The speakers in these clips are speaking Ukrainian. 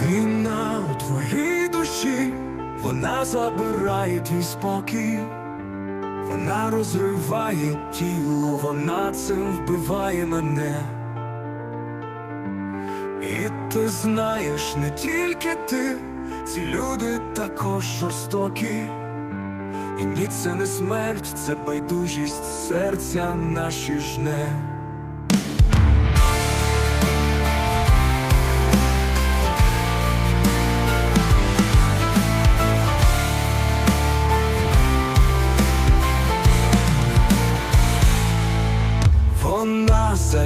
Війна у твоїй душі, вона забирає твій спокій, вона розриває тіло, вона цим вбиває мене. І ти знаєш, не тільки ти, ці люди також жорстокі. І ні, це не смерть, це байдужість серця наші жне.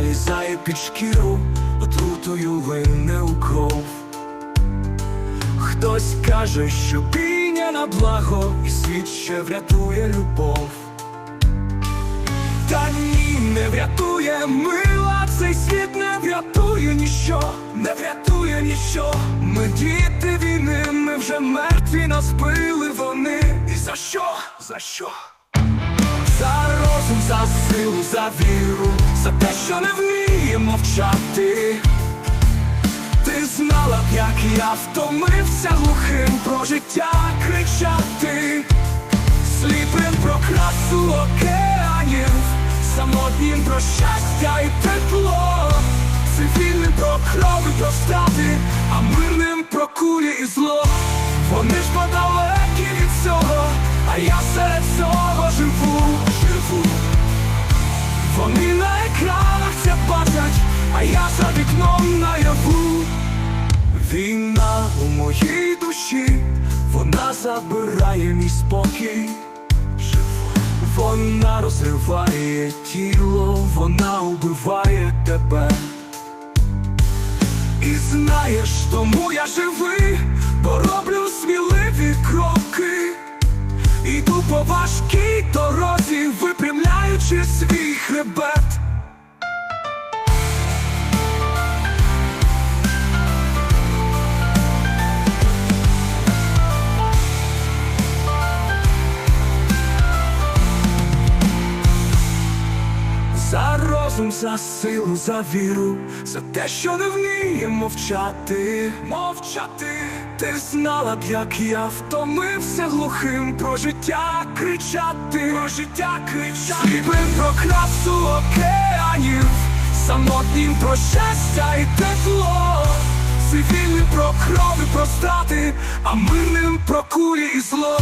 Залізає під шкіру, отрутою лине у кров. Хтось каже, що бійня на благо, і світ ще врятує любов. Та ні, не врятує мила, цей світ не врятує ніщо, не врятує ніщо. Ми діти війни, ми вже мертві, нас били вони. І за що? За що? За розум, за силу, за віру, за те, що не вміє мовчати. Ти знала б, як я втомився глухим про життя кричати, сліпим про красу океанів, самотнім про щастя і тепло, цивільним про кров і про страти, а мирним про кулі і зло. Вони ж подалекі душі, вона забирає мій спокій. Вона розриває тіло, вона убиває тебе. І знаєш, тому я живий, бо роблю сміливі кроки. За розум, за силу, за віру, за те, що не вміє мовчати, мовчати. Ти знала б, як я втомився глухим про життя кричати, про життя кричати, Сліпим про красу океанів, самотнім про щастя і тепло, цивільним про кров і про страти, а мирним про кулі і зло.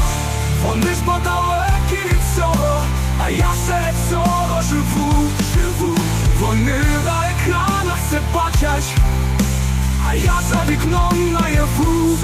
Вони ж подалекі від цього, а я живу. Вони на екранах все бачать, а я за вікном наяву,